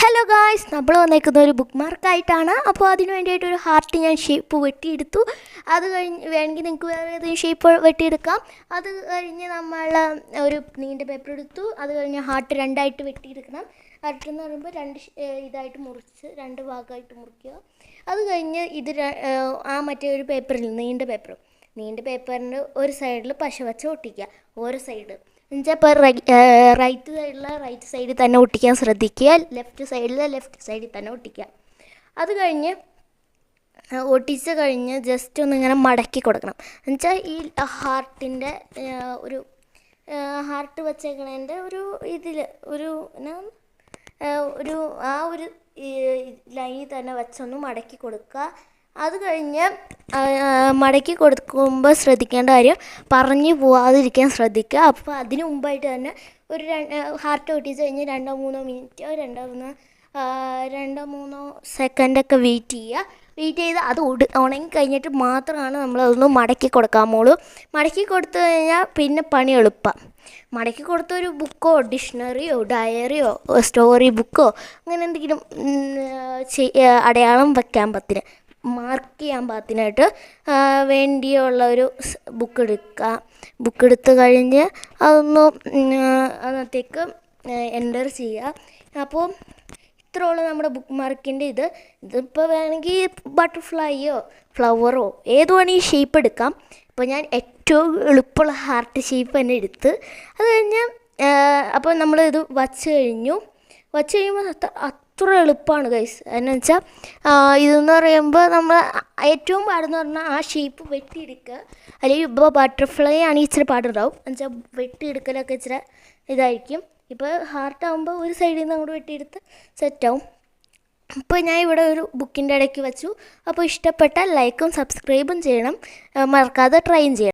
Hello guys നമ്മൾ വന്നേക്കുന്ന ഒരു ബുക്ക് മാർക്കായിട്ടാണ് അപ്പോൾ അതിന് വേണ്ടിയിട്ട് ഒരു ഹാർട്ട് ഞാൻ ഷേപ്പ് വെട്ടിയെടുത്തു. അത് കഴിഞ്ഞ് വേണമെങ്കിൽ നിങ്ങൾക്ക് വേറെ ഏതെങ്കിലും ഷേപ്പ് വെട്ടിയെടുക്കാം. അത് കഴിഞ്ഞ് നമ്മൾ ഒരു നീണ്ട പേപ്പർ എടുത്തു. അത് കഴിഞ്ഞ് ഹാർട്ട് രണ്ടായിട്ട് വെട്ടിയെടുക്കണം. ഹാർട്ട് എന്ന് പറയുമ്പോൾ രണ്ട് ഇതായിട്ട് മുറിച്ച് രണ്ട് ഭാഗമായിട്ട് മുറിക്കുക. അത് കഴിഞ്ഞ് ഇത് ആ മറ്റേ ഒരു പേപ്പറിൽ നീണ്ട പേപ്പർ നീണ്ട പേപ്പറിന്റെ ഒരു സൈഡിൽ പശ വച്ച് ഒട്ടിക്കുക. ഓരോ സൈഡ് എന്നുവെച്ചാൽ ഇപ്പോൾ റൈറ്റ് സൈഡിലെ റൈറ്റ് സൈഡിൽ തന്നെ ഒട്ടിക്കാൻ ശ്രദ്ധിക്കുക. ലെഫ്റ്റ് സൈഡിലെ ലെഫ്റ്റ് സൈഡിൽ തന്നെ ഒട്ടിക്കുക. അത് കഴിഞ്ഞ് ഒട്ടിച്ച് കഴിഞ്ഞ് ജസ്റ്റ് ഒന്ന് ഇങ്ങനെ മടക്കി കൊടുക്കണം. എന്നുവെച്ചാൽ ഈ ഹാർട്ടിന്റെ ഒരു ഹാർട്ട് വെച്ചേക്കണതിന്റെ ഒരു ഇതിൽ ഒരു ഒരു ആ ഒരു ലൈനിൽ തന്നെ വെച്ചൊന്ന് മടക്കി കൊടുക്കുക. അത് കഴിഞ്ഞ് മടക്കി കൊടുക്കുമ്പോൾ ശ്രദ്ധിക്കേണ്ട കാര്യം പറഞ്ഞു പോവാതിരിക്കാൻ ശ്രദ്ധിക്കുക. അപ്പോൾ അതിന് മുമ്പായിട്ട് തന്നെ ഒരു രണ്ട് ഹാർട്ട് ഒട്ടിച്ച് കഴിഞ്ഞ് രണ്ടോ മൂന്നോ മിനിറ്റോ രണ്ടോ മൂന്നോ രണ്ടോ മൂന്നോ സെക്കൻഡൊക്കെ വെയിറ്റ് ചെയ്യുക. വെയിറ്റ് ചെയ്ത് അത് ഉടു ഉണങ്ങി കഴിഞ്ഞിട്ട് മാത്രമാണ് നമ്മളതൊന്ന് മടക്കി മടക്കി കൊടുക്കാമോളൂ മടക്കി കൊടുത്തു കഴിഞ്ഞാൽ പിന്നെ പണി എളുപ്പം. മടക്കി കൊടുത്ത ഒരു ബുക്കോ ഡിക്ഷണറിയോ ഡയറിയോ സ്റ്റോറി ബുക്കോ അങ്ങനെ എന്തെങ്കിലും അടയാളം വയ്ക്കാൻ പത്തിന്. മാർക്ക് ചെയ്യാൻ പാകത്തിനായിട്ട് വേണ്ടിയുള്ള ഒരു ബുക്ക് എടുക്കുക ബുക്ക് എടുത്ത് കഴിഞ്ഞ് അതൊന്ന് അതിനകത്തേക്ക് എന്റർ ചെയ്യുക അപ്പോൾ ഇത്രയുള്ള നമ്മുടെ ബുക്ക് മാർക്കിന്റെ ഇത്. ഇതിപ്പോൾ വേണമെങ്കിൽ ബട്ടർഫ്ലൈയോ ഫ്ലവറോ ഏത് വേണമെങ്കിൽ ഷേപ്പ് എടുക്കാം. ഇപ്പോൾ ഞാൻ ഏറ്റവും എളുപ്പമുള്ള ഹാർട്ട് ഷേപ്പ് തന്നെ എടുത്ത് അത് കഴിഞ്ഞ് അപ്പോൾ നമ്മൾ ഇത് വച്ച് കഴിഞ്ഞു. വച്ച് കഴിയുമ്പോൾ അത്ര എളുപ്പമാണ് ഗൈസ് എന്ന് വെച്ചാൽ ഇതെന്ന് പറയുമ്പോൾ നമ്മൾ ഏറ്റവും പാടെന്ന് പറഞ്ഞാൽ ആ ഷേപ്പ് വെട്ടിയെടുക്കുക അല്ലെങ്കിൽ ഇപ്പോൾ ബട്ടർഫ്ലൈ ആണ് ഇച്ചിരി പാടുണ്ടാവും. എന്ന് വെച്ചാൽ വെട്ടിയെടുക്കലൊക്കെ ഇച്ചിരി ഇതായിരിക്കും. ഇപ്പോൾ ഹാർട്ട് ആകുമ്പോൾ ഒരു സൈഡിൽ നിന്ന് അങ്ങോട്ട് വെട്ടിയെടുത്ത് സെറ്റാവും അപ്പോൾ ഞാൻ ഇവിടെ ഒരു ബുക്കിന്റെ ഇടയ്ക്ക് വെച്ചു. അപ്പോൾ ഇഷ്ടപ്പെട്ട ലൈക്കും സബ്സ്ക്രൈബും ചെയ്യണം. മറക്കാതെ ട്രൈയും ചെയ്യണം.